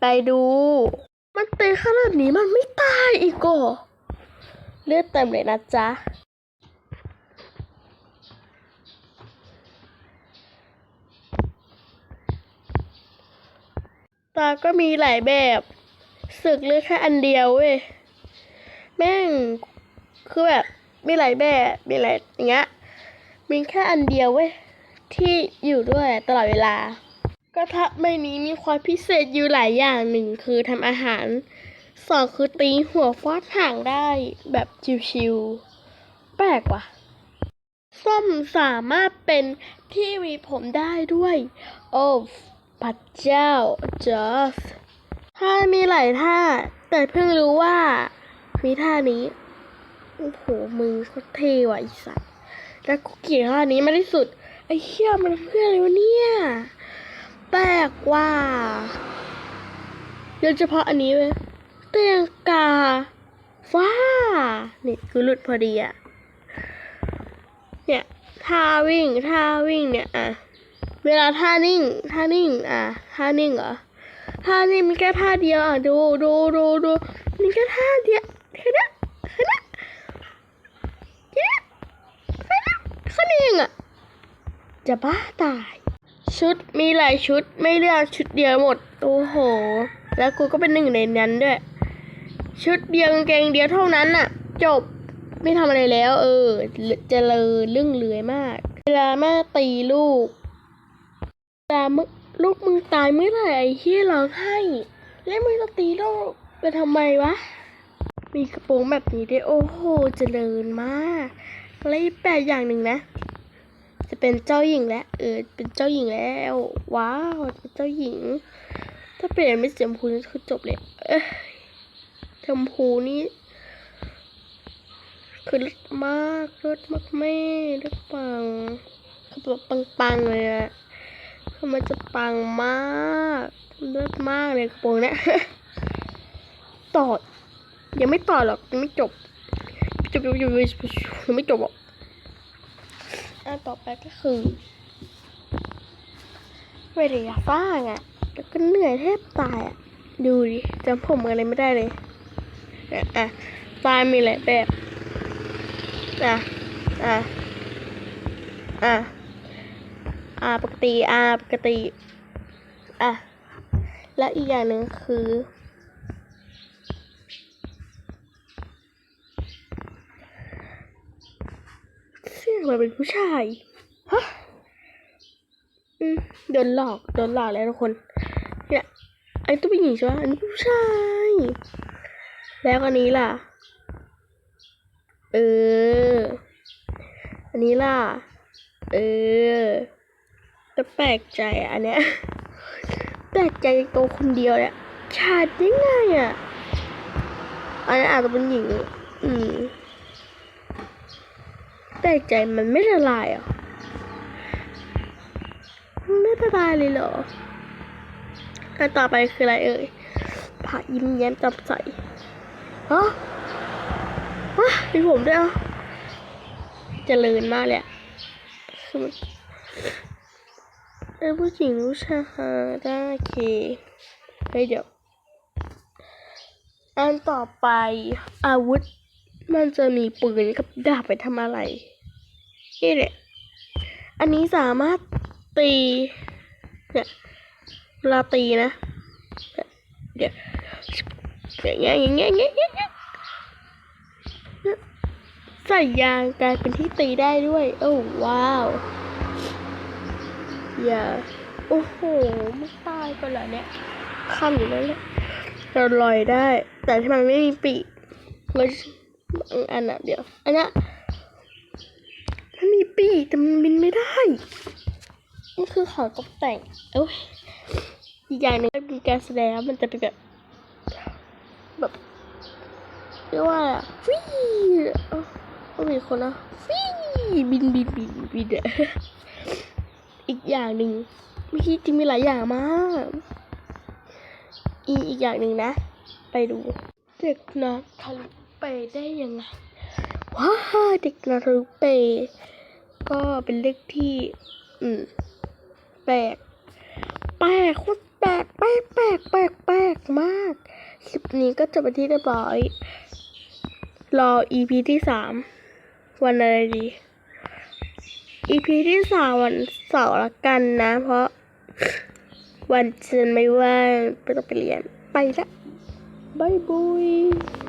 ไปดู มันตีขนาดนี้มันไม่ตายอีกอะเลือดเต็มเลยนะจ๊ะตาก็มีหลายแบบศึกเลือกแค่อันเดียวเว้ย แม่ง คือแบบ มีหลายแบบ มีหลายอย่างเงี้ย มีแค่อันเดียวเว้ย ที่อยู่ด้วยตลอดเวลา กระทะใบนี้มีความพิเศษอยู่หลายอย่างหนึ่งคือทำอาหารสองคือตีหัวฟาดหางได้แบบชิวๆแปลกว่ะ ส้มสามารถเป็นที่วีผมได้ด้วย โอ้พระเจ้าจอสท่ามีหลายท่า แต่เพิ่งรู้ว่า มีท่านี้ โอ้โหมือเขาเท่ว่ะไอีสัตว์แล้วกูเกลียดท่านี้มากที่สุด ไอ้เหี้ยมันเพื่ออะไรวะเนี่ย แปลกว่าโดยเฉพาะอันนี้เว้ยเตียงกาฟ้าเนี่ยคือหลุดพอดีอะเนี่ยท่าวิ่งท่าวิ่งเนี่ยอะเวลาท่านิ่งท่านิ่งอะท่านิ่งเหรอท่านิ่งมีแค่ท่าเดียวอะดูดูดูดูมีแค่ท่าเดียวแค่นั้นแค่นั้นแค่นั้นแค่นั้นแค่นี้เองอะจะบ้าตาย ชุดมีหลายชุดไม่เลือกชุดเดียวหมด โอ้โห แล้วกูก็เป็นหนึ่งในนั้นด้วย ชุดเดียวกางเกงเดียวเท่านั้นน่ะ จบไม่ทำอะไรแล้ว เออเจริญเรื่องเลือยมาก เวลาแม่ตีลูกเวลามึงลูกมึงตายเมื่อไหร่ไอ้เฮียร้องไห้ แล้วมึงจะตีลูกไปทำไมวะ มีกระโปรงแบบนี้ได้โอ้โหเจริญมากและอีกแปลกอย่างหนึ่งนะ จะเป็นเจ้าหญิงแล้วเออเป็นเจ้าหญิงแล้ว ว้าวเป็นเจ้าหญิง ถ้าเปลี่ยนเป็นสีชมพูนี่คือจบเลยเอ้ยชมพูนี่คือเลิศมากเลิศมากแม่เลิศปังคือแบบปังๆเลยอะคือมันจะปังมากเลิศมากเลยกระโปรงเนี้ยต่อยังไม่ต่อหรอกยังไม่จบจบจบจบยังไม่จบหรอก อันต่อไปก็คือเวทียาฟ้างอะแล้วก็เหนื่อยแทบตายอะดูดิจำผมอะไรไม่ได้เลยอะอะตายมีหลายแบบอะอะอะอะปกติอะปกติอะและอีกอย่างหนึ่งคือ เสียงมันเป็นผู้ชายฮะอืมโดนหลอกโดนหลอกแล้วทุกคน เนี่ยอันนี้ต้องเป็นหญิงใช่ไหมอันนี้เป็นผู้ชาย แล้วอันนี้ล่ะ เออ อันนี้ล่ะ เออแต่แปลกใจอะอันเนี้ยแปลกใจตัวคนเดียวเนี่ยชาดได้ไงอะ อันนี้อาจจะเป็นหญิง อืม แต่ใจมันไม่ละลายอะไม่ละลายเลยเหรออันต่อไปคืออะไรเอ่ยผายิ้มแย้มแจำใสฮะฮะมีผมด้วยเหรอะเจริญมากเลยคือมันเอ้ยผู้หญิงผู้ชายได้โอเคเฮ้ยเดี๋ยว อันต่อไปอาวุธมันจะมีปืนกับดาบไปทำอะไร นี่แหละ อันนี้สามารถตีเนี่ยเวลาตีนะเดี๋ยวอย่างเงี้ยอย่างเงี้ยอย่างเงี้ยเงี้ยใส่ยางกลายเป็นที่ตีได้ด้วย โอ้ว้าว อย่า โอ้โหมันตายไปแล้วเนี่ยคำอยู่นั่นแหละเราลอยได้ แต่ที่มันไม่มีปีกเลยอันอะเดี๋ยว อันนี้ ปีกแต่มันบินไม่ได้ นี่คือของตกแต่ง เอ้ยอีกอย่างหนึ่งเป็นการแสดงมันจะเป็นแบบ แบบเรียกว่าฟิเอ้าก็มีคนนะฟิบินบินบินบินอะอีกอย่างหนึ่งวิธีจริงมีหลายอย่างมาก อีกอีกอย่างหนึ่งนะ ไปดู เด็กนักทะลุเปได้ยังไงว้าเด็กนักทะลุเป ก็เป็นเลขที่ อืมแปลกแปลกโคตรแปลกแปลกแปลกแปลกแปลกมากคลิปนี้ก็จบไปที่เรียบร้อย รอ EP ที่สามวันอะไรดี EP ที่สามวันเสาร์ละกันนะ เพราะ วันจันทร์ไม่ว่างไม่ต้องไปเรียนไปละบายบาย